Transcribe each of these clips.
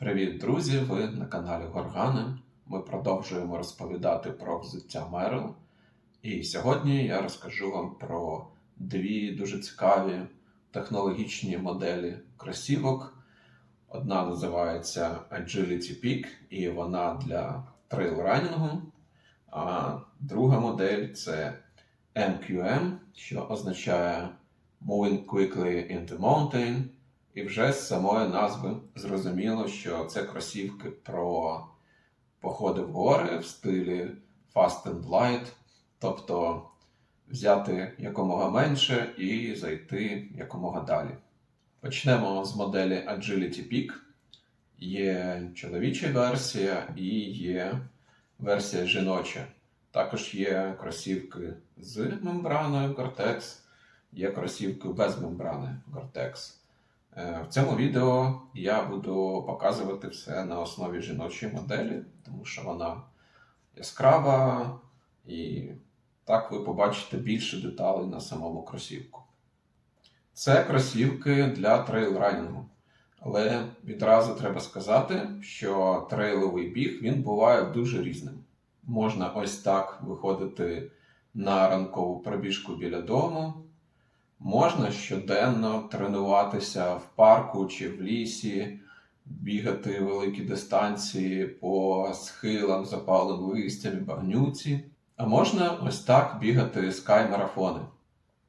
Привіт, друзі! Ви на каналі Горгани. Ми продовжуємо розповідати про взуття Мерил. І сьогодні я розкажу вам про дві дуже цікаві технологічні моделі кросівок. Одна називається Agility Peak, і вона для трейлранінгу. А друга модель це MQM, що означає Moving Quickly in the Mountain. І вже з самої назви зрозуміло, що це кросівки про походи в гори в стилі Fast and Light, тобто взяти якомога менше і зайти якомога далі. Почнемо з моделі Agility Peak. Є чоловіча версія і є версія жіноча. Також є кросівки з мембраною Gore-Tex, є кросівки без мембрани Gore-Tex. Е, В цьому відео я буду показувати все на основі жіночої моделі, тому що вона яскрава і так ви побачите більше деталей на самому кросівку. Це кросівки для трейл-ранінгу. Але відразу треба сказати, що трейловий біг він буває дуже різним. Можна ось так виходити на ранкову пробіжку біля дому. Можна щоденно тренуватися в парку чи в лісі, бігати великі дистанції по схилам, запалим листям і багнюці. А можна ось так бігати скай-марафони.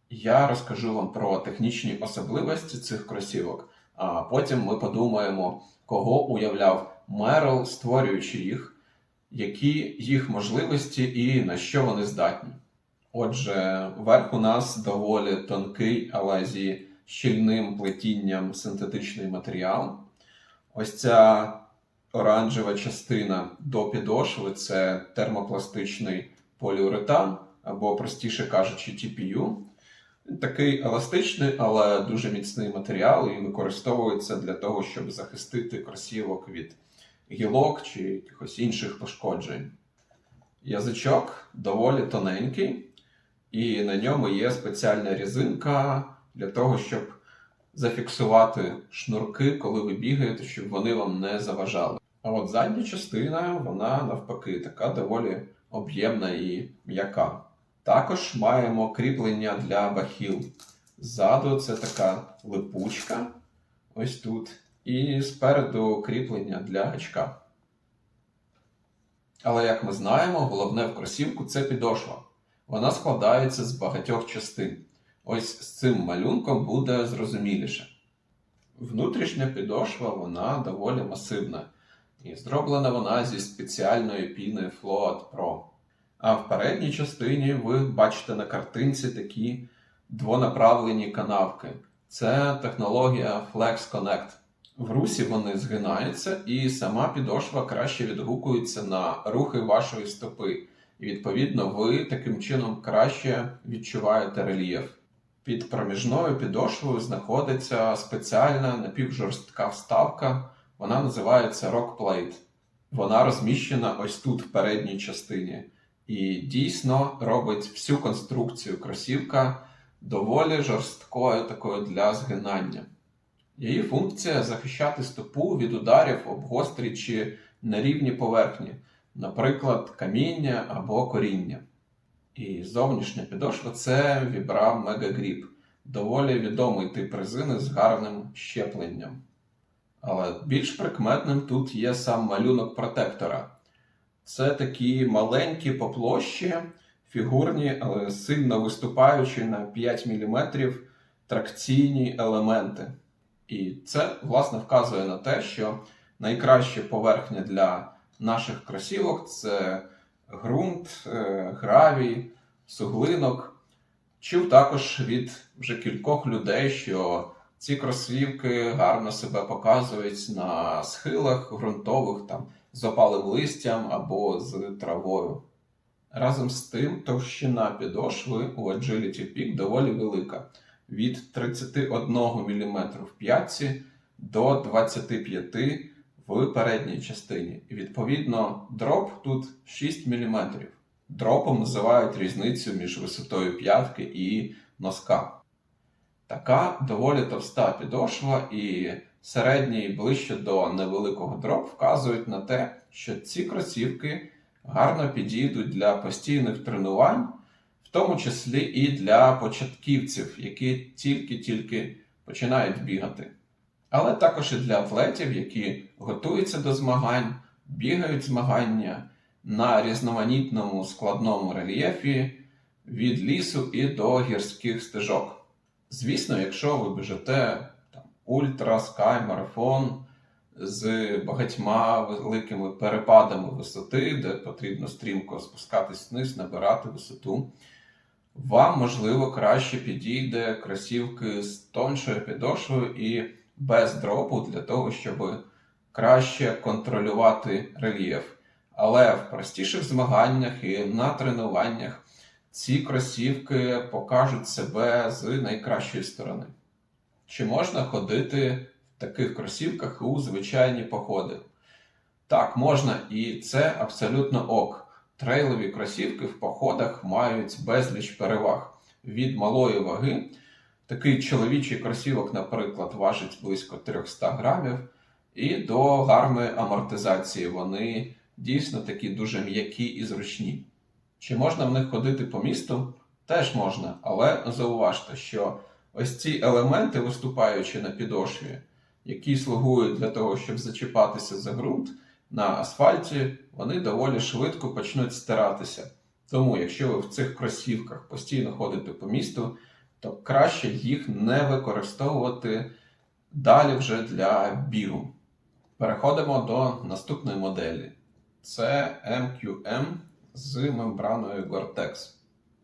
Я розкажу вам про технічні особливості цих кросівок, а потім ми подумаємо, кого уявляв Мерл, створюючи їх, які їх можливості і на що вони здатні. Отже, верх у нас доволі тонкий, але зі щільним плетінням синтетичний матеріал. Ось ця оранжева частина до підошви це термопластичний поліуретан, або, простіше кажучи, TPU. Такий еластичний, але дуже міцний матеріал і використовується для того, щоб захистити кросівок від гілок чи якихось інших пошкоджень. Язичок доволі тоненький, і на ньому є спеціальна різинка для того, щоб зафіксувати шнурки, коли ви бігаєте, щоб вони вам не заважали. А от задня частина, вона навпаки, така доволі об'ємна і м'яка. Також маємо кріплення для бахіл. Ззаду це така липучка, ось тут, і спереду кріплення для гачка. Але як ми знаємо, головне в кросівку це підошва. Вона складається з багатьох частин. Ось з цим малюнком буде зрозуміліше. Внутрішня підошва вона доволі масивна, і зроблена вона зі спеціальної піни Float Pro. А в передній частині ви бачите на картинці такі двонаправлені канавки. Це технологія Flex Connect. В русі вони згинаються, і сама підошва краще відгукується на рухи вашої стопи. І відповідно ви таким чином краще відчуваєте рельєф. Під проміжною підошвою знаходиться спеціальна напівжорстка вставка, вона називається Rock Plate. Вона розміщена ось тут в передній частині, і дійсно робить всю конструкцію кросівка доволі жорсткою такою для згинання. Її функція захищати стопу від ударів об гострі чи нерівні поверхні, наприклад, каміння або коріння. І зовнішня підошва це Mega Grip, доволі відомий тип резини з гарним щепленням. Але більш прикметним тут є сам малюнок протектора. Це такі маленькі по площі, фігурні, але сильно виступаючі на 5 мм тракційні елементи. І це, власне, вказує на те, що найкраща поверхня для наших кросівок це ґрунт, е, гравій, суглинок. Чув також від вже кількох людей, що ці кросівки гарно себе показують на схилах ґрунтових, там, з опалим листям або з травою. Разом з тим, товщина підошви у Agility Peak доволі велика від 31 мм в п'ятці до 25 в передній частині. І відповідно дроп тут 6 мм. Дропом називають різницю між висотою п'ятки і носка. Така доволі товста підошва і середній ближче до невеликого дроп вказують на те, що ці кросівки гарно підійдуть для постійних тренувань, в тому числі і для початківців, які тільки-тільки починають бігати. Але також і для атлетів, які готуються до змагань, бігають змагання на різноманітному складному рельєфі від лісу і до гірських стежок. Звісно, якщо ви біжите там, ультра, скай, марафон з багатьма великими перепадами висоти, де потрібно стрімко спускатись вниз, набирати висоту, вам можливо краще підійде кросівки з тоншою підошвою і без дропу для того, щоб краще контролювати рельєф. Але в простіших змаганнях і на тренуваннях ці кросівки покажуть себе з найкращої сторони. Чи можна ходити в таких кросівках у звичайні походи? Так, можна, і це абсолютно ок. Трейлові кросівки в походах мають безліч переваг від малої ваги. Такий чоловічий кросівок, наприклад, важить близько 300 грамів, і до гарної амортизації. Вони дійсно такі дуже м'які і зручні. Чи можна в них ходити по місту? Теж можна, але зауважте, що ось ці елементи, виступаючи на підошві, які слугують для того, щоб зачіпатися за ґрунт на асфальті, вони доволі швидко почнуть стиратися. Тому, якщо ви в цих кросівках постійно ходите по місту, то краще їх не використовувати далі вже для бігу. Переходимо до наступної моделі. Це MQM з мембраною Gore-Tex.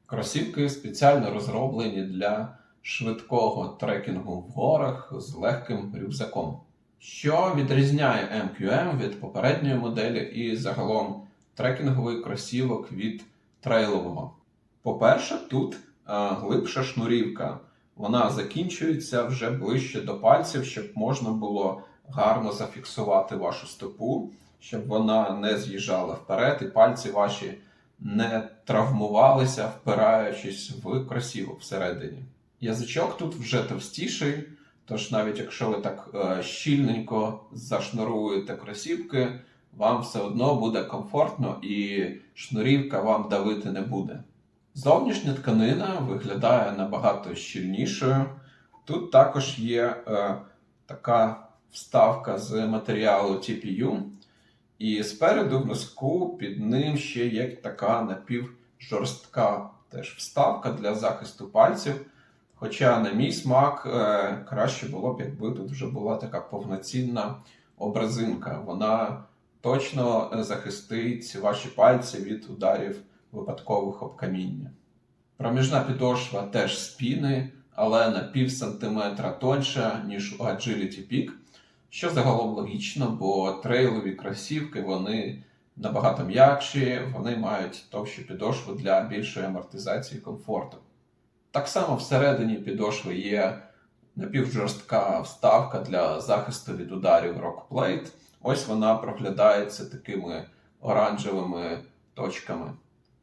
Кросівки спеціально розроблені для швидкого трекінгу в горах з легким рюкзаком. Що відрізняє MQM від попередньої моделі і загалом трекінговий кросівок від трейлового? По-перше, тут глибша шнурівка. Вона закінчується вже ближче до пальців, щоб можна було гарно зафіксувати вашу стопу, щоб вона не з'їжджала вперед, і пальці ваші не травмувалися, впираючись в кросівок всередині. Язичок тут вже товстіший, тож навіть якщо ви так е, щільненько зашнуруєте кросівки, вам все одно буде комфортно і шнурівка вам давити не буде. Зовнішня тканина виглядає набагато щільнішою. Тут також є е, така вставка з матеріалу TPU, і спереду в носку під ним ще є така напівжорстка теж вставка для захисту пальців. Хоча, на мій смак, е, краще було б, якби тут вже була така повноцінна образинка. Вона точно захистить ваші пальці від ударів випадкових об каміння. Проміжна підошва теж з піни, але на пів сантиметра тоньша, ніж у Agility Peak, що загалом логічно, бо трейлові кросівки вони набагато м'якші, вони мають товщу підошву для більшої амортизації комфорту. Так само всередині підошви є напівжорстка вставка для захисту від ударів Rock Plate. Ось вона проглядається такими оранжевими точками.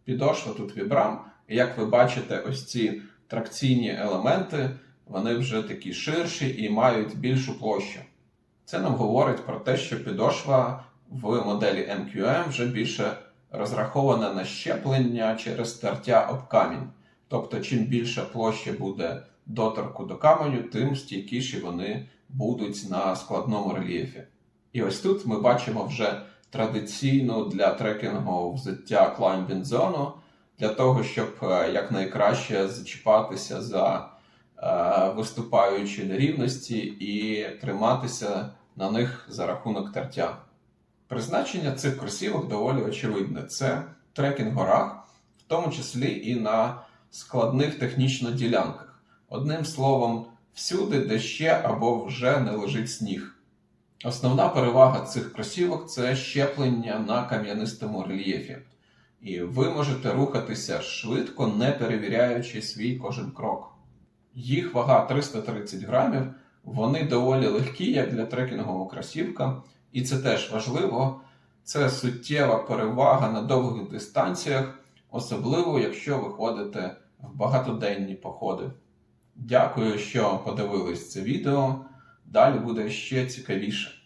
Підошва тут вібрам, і як ви бачите, ось ці тракційні елементи вони вже такі ширші і мають більшу площу. Це нам говорить про те, що підошва в моделі MQM вже більше розрахована на щеплення через тертя об камінь. Тобто, чим більша площа буде доторку до каменю, тим стійкіші вони будуть на складному рельєфі. І ось тут ми бачимо вже традиційну для трекінгу взуття climbing зону, для того, щоб е, якнайкраще зачіпатися за е, виступаючі нерівності і триматися на них за рахунок тертя. Призначення цих кросівок доволі очевидне: це трекінг горах, в тому числі і на складних технічно ділянках. Одним словом, всюди, де ще або вже не лежить сніг. Основна перевага цих кросівок це щеплення на кам'янистому рельєфі. І ви можете рухатися швидко, не перевіряючи свій кожен крок. Їх вага 330 грамів, вони доволі легкі, як для трекінгового кросівка, і це теж важливо. Це суттєва перевага на довгих дистанціях, особливо якщо ви ходите в багатоденні походи. Дякую, що подивились це відео. Далі буде ще цікавіше.